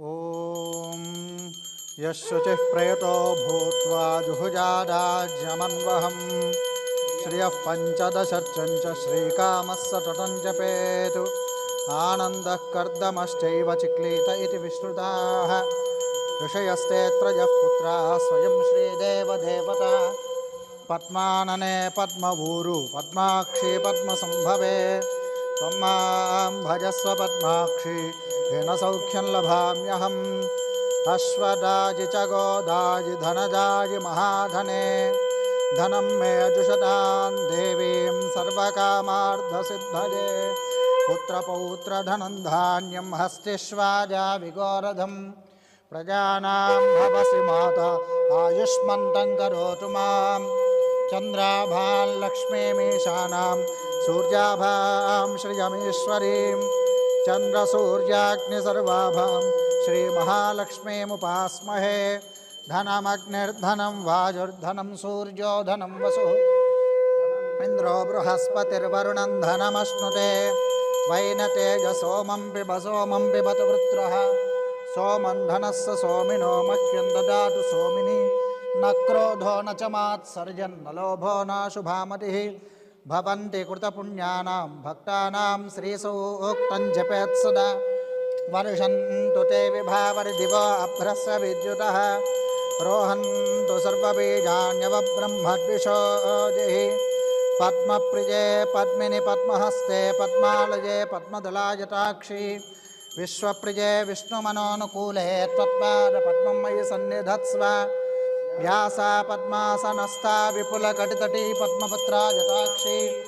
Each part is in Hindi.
ॐ यः शुचिः प्रयतो भूत्वा जुहुजाडाज्यमन्वहम् श्रियः पञ्चदशर्चं च श्रीकामः सततं जपेतु। आनन्दः कर्दमश्चैव चिक्लीत इति विश्रुताः। ऋषयस्तेऽत्र यः पुत्राः स्वयं श्रीदेवदेवता। पद्मानने पद्मभूरु, पद्माक्षी पद्मसम्भवे। त्वं भजस्व पद्माक्षी। येन सौख्यं लभाम्यहम्। अश्वदाजि च गोदाजि धनदाजि महाधने। धनं मे जुषतां देवीं सर्वकामार्धसिद्धये। पुत्रपौत्रधनं धान्यं हस्तिष्वाजा विगोरधं प्रजानां भवसि माता आयुष्मन्तं करोतु माँ चन्द्राभां लक्ष्मीमीशानां, सूर्याभां श्रियमीश्वरीं चन्द्रसूर्याग्निसर्वाभां श्रीमहालक्ष्मीमुपास्महे। धनमग्निर्धनं वाजुर्धनं सूर्यो धनं वसुः। इन्द्रो बृहस्पतिर्वरुणं धनमश्नुते। वैनतेजसोमं पिब सोमं पिबतु वृत्रः। सोमं धनस्य सोमिनो मह्यं ददातु सोमिनि। न क्रोधो न च मात्सर्जन्, न लोभो न शुभामतिः। भवन्ति कृतपुण्यानां भक्तानां श्रीसूक्तं जपेत् सदा। वर्षन्तु ते विभावरिदिव अभ्रस्य विद्युतः। रोहन्तु सर्वबीजान्यवब्रह्मद्विषोजिः पद्मप्रिये पद्मिनि पद्महस्ते पद्मालये पद्मदलायताक्षी। विश्वप्रिये विष्णुमनोनुकूले त्वत्पादपद्मं मयि सन्निधत्स्व। व्यासा पद्मासनस्था विपुलकटितटी पद्मपत्रा यताक्षी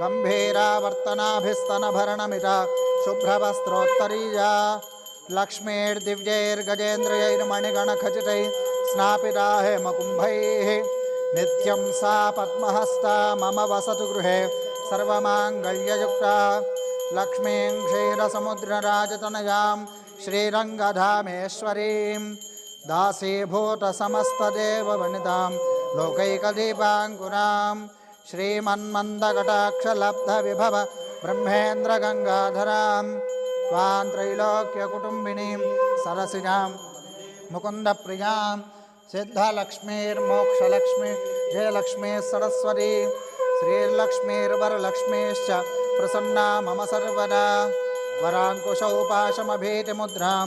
गम्भीरावर्तनाभिस्तनभरणमिता, शुभ्रवस्त्रोत्तरीया। लक्ष्मीर्दिव्यैर्गजेन्द्रियैर्मणिगणखचितैः स्नापिता हेमकुम्भैः नित्यं सा पद्महस्ता मम वसतु गृहे, सर्वमाङ्गल्ययुक्ता। लक्ष्मीं क्षीरसमुद्रराजतनयां श्रीरङ्गधामेश्वरीं दासीभूतसमस्तदेववनितां लोकैकदीपाङ्कुरां श्रीमन्मन्दकटाक्षलब्धविभव ब्रह्मेन्द्रगङ्गाधरां त्वां त्रैलोक्यकुटुम्बिनीं सरसिजां मुकुन्दप्रियाँ सिद्धलक्ष्मीर्मोक्षलक्ष्मी जयलक्ष्मी सरस्वती श्रीर्लक्ष्मीर्वरलक्ष्मीश्च प्रसन्ना मम सर्वदा वराङ्कुशौ पाशमभीतिमुद्रां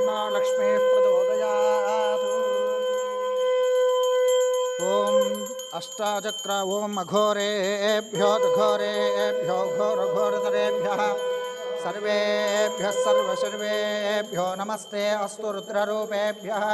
तन्नो लक्ष्मीः प्रचोदयातु ॐ अष्टाचक्र, ॐ अघोरेभ्यो घोरेभ्यो घोरघोरतरेभ्यः सर्वेभ्यः सर्वसर्वेभ्यो नमस्ते, अस्तु रुद्ररूपेभ्यः।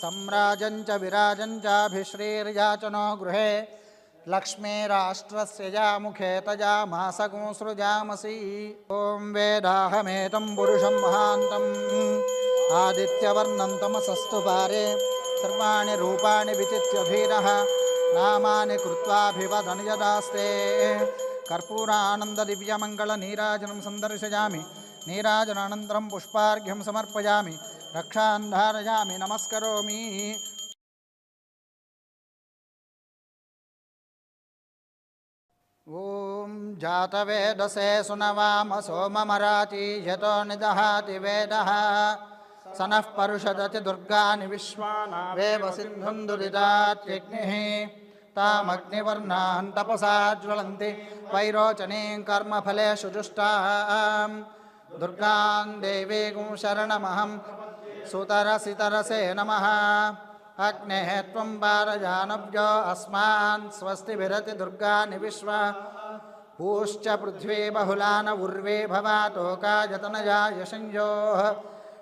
सम्राजं च विराजं चाभिश्रीर्याचनो गृहे। लक्ष्मीराष्ट्रस्य यामुखे तजामासगुं सृजामसि ॐ वेदाहमेतं पुरुषं महान्तम्। आदित्यवर्णं तमसस्तु पारे सर्वाणि रूपाणि विचित्य धीरः नामानि कृत्वाभिवदन् यदास्ते कर्पूरानन्ददिव्यमङ्गलनीराजनं सन्दर्शयामि, नीराजनानन्तरं पुष्पार्घ्यं समर्पयामि रक्षान् धारयामि नमस्करोमि। ॐ जातवेदसे सुनवाम सोममराति यतो निदहाति वेदः। स नः परुषदति दुर्गानि विश्वानावेव सिन्धुं दुरितात्यग्निः। तामग्निवर्णान् तपसा ज्वलन्ति, वैरोचनीं कर्मफलेषु जुष्टां दुर्गां देवीं शरणमहं सुतरसितरसे नमः। अग्नेः त्वं पारजानव्यो अस्मान् स्वस्तिभिरति दुर्गानि विश्वा पूश्च पृथ्वी बहुलान उर्वे भवातोकायतनया यशञ्जोः।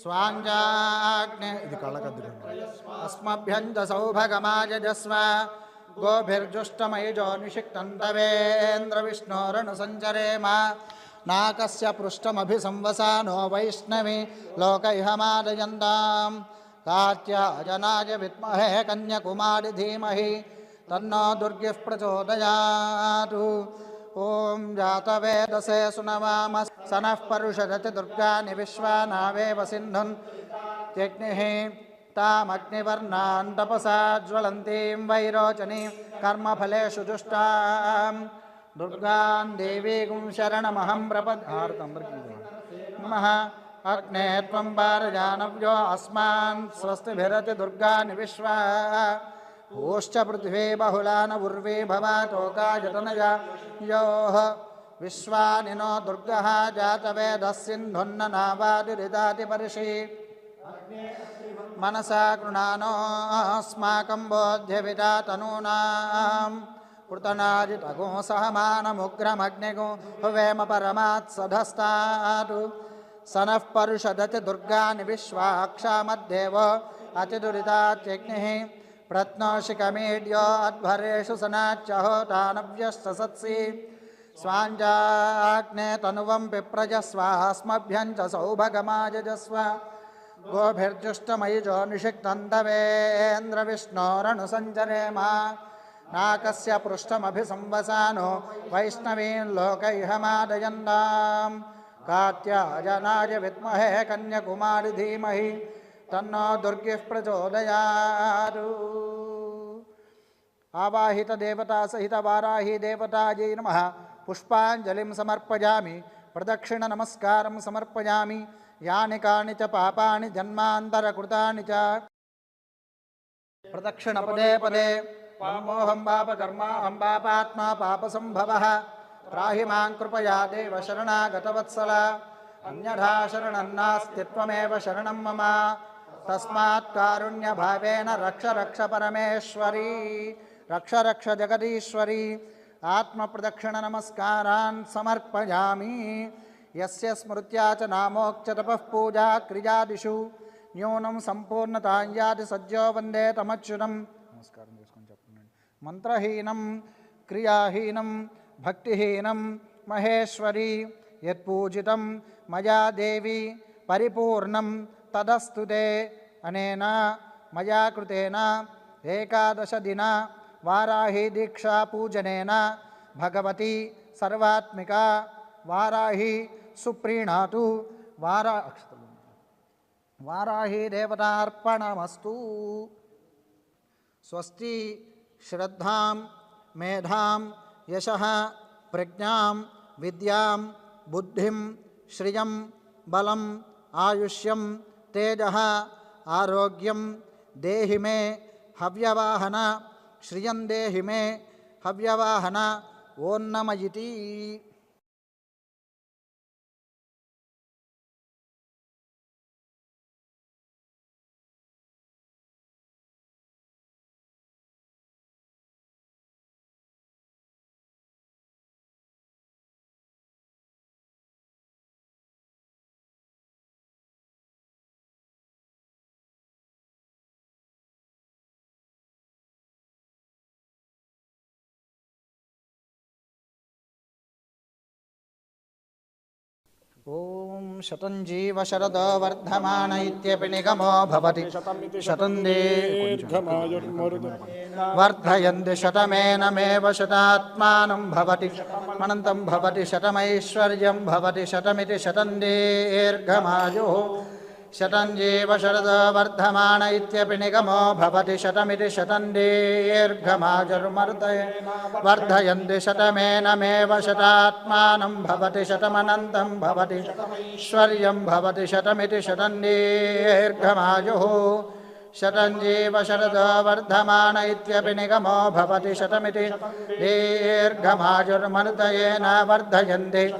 स्वाञ्जाग्ने इति कलकद्रुम् अस्मभ्यञ्जसौभगमायजस्व। गोभिर्जुष्टमयिजो निषिक्तन्तवेन्द्रविष्णोरणुसञ्चरेम नाकस्य पृष्ठमभिसंवसानो वैष्णवी लोक इहमादयन्ताम् कार्त्याजनाय विद्महे कन्याकुमारि धीमहि, तन्नो दुर्गिः प्रचोदयात्। ॐ जातवेदसे सुनवामस स नः परुषदति दुर्गानि विश्वानावे वसिन्धुन् त्यग्निः तामग्निवर्णान् तपसा ज्वलन्तीं वैरोचनीं कर्मफलेषु जुष्टां दुर्गां देवीगुं शरणमहं प्रपदार्थं नमः। अग्ने त्वं वारजानव्यो अस्मान् स्वस्तिभिरति दुर्गानि विश्वा ओश्च पृथिवी बहुलान उर्वे भवातोकायतनया योः विश्वानिनो दुर्गः जातवेदस्सिन्धुन्ननावादिरिदातिपरिषि मनसा कृणानोऽस्माकं बोध्यविदा तनूनाम् कृतनाजितगो सहमानमुग्रमग्निगो हुवेम परमात्सधस्तातु स नः परुषदति दुर्गानि विश्वाक्षामद्देव अतिदुरितात्यग्निः प्रत्नोषिकमीड्यो अध्वरेषु सनाच्यहोतानव्यश्च सत्सि स्वांजाने तनुवं विप्रजस्वास्मभ्यं च सौभगमायजस्व गोभिर्जुष्टमयिजो निषिक्तन्दवेन्द्रविष्णोरणुसञ्जरेम नाकस्य पृष्ठमभिसंवसानो, वैष्णवीन् लोकैह मादयन्नां कात्यायनाय विद्महे कन्याकुमारी धीमहि, तन्नो दुर्गिः प्रचोदयात्। ఆవాహిత దేవతా సహిత వారాహి దేవతాజై నమ. పుష్పాంజలిం సమర్పయామి ప్రదక్షిణ నమస్కారం సమర్పయామి యాని కాని చ పాపాని జన్మాంతరకృతాని చ. ప్రదక్షిణ పదే పదే. పామోహం పాపకర్మాహం పాపాత్మా పాపసంభవ त्राहि मां कृपया देव शरणागतवत्सल अन्यथा शरणन्नास्तित्वमेव शरणं मम तस्मात् कारुण्यभावेन रक्ष रक्ष परमेश्वरी రక్ష రక్ష జగదీశ్వరి ఆత్మప్రదక్షిణ నమస్కారాన్ సమర్పయామి. ఎస్య స్మృత్యా చ నామోక్చ పూజా క్రియాదిషు. న్యూనం సంపూర్ణతాం సజ్జో వందే తమచ్యుతం. నమస్కారం చేసుకొని చెప్పండి. మంత్రహీనం క్రియాహీనం భక్తిహీనం మహేశ్వరి యత్పూజితం మయా దేవి పరిపూర్ణం తదస్తుతే అనేన మయా కృతేన ఏకాదశదిన వారాహి वाराही दीक्षापूजनेन भगवती सर्वात्मिका, वाराही सुप्रीणातु, वारा वाराही देवतापणमस्तु स्वस्ति श्रद्धा, मेधा, यश, प्रज्ञा, विद्या, बुद्धि, श्रिय बल आयुष्यम तेज आरोग्यम देहि मे, हव्यवाहन శ్రియందే హిమే హవ్యవాహన ఓన్నమయితి. ओम शतं जीव शरद वर्धमान इत्यपि निगमो भवति। शतं वर्धयन्ति शतमेनमेव शतात्मानं भवति। अनन्तं भवति शतमैश्वर्यं भवति। शतमिति शतं दीर्घमायुः शतञ्जीव शरदो वर्धमान इत्यपि निगमो भवति शतमिति शतं दीर्घमाजुर्मर्दय वर्धयन्ति शतमेनमेव शतात्मानं भवति शतमनन्तं भवति। ऐश्वर्यं भवति शतमिति शतं शतञ्जीव शरदो वर्धमान इत्यपि निगमो भवति शतमिति। दीर्घमायुर्मनुतयेन वर्धयन्ति।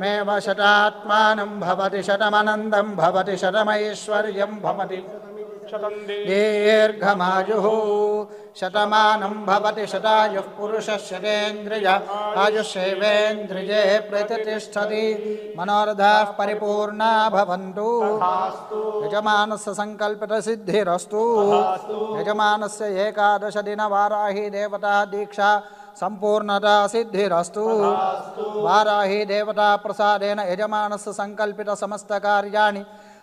मेव शतात्मानं भवति, शतमनन्दं भवति, शतमैश्वर्यं भवति। दीर्घमायुः शतमानं भवति शतायुः पुरुषः शतेन्द्रिय आयुष्येवेन्द्रिये प्रतिष्ठति। मनोरथाः परिपूर्णा भवन्तु। यजमानस्य सङ्कल्पितसिद्धिरस्तु। यजमानस्य एकादशदिनवाराही देवता दीक्षा सम्पूर्णता सिद्धिरस्तु। वाराही देवता प्रसादेन यजमानस्य सङ्कल्पितसमस्तकार्याणि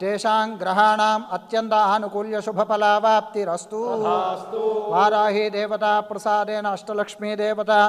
तेषां ग्रहाणाम् अत्यन्तानुकूल्यशुभफलावाप्तिरस्तु। वाराही देवता प्रसादेन अष्टलक्ष्मी देवता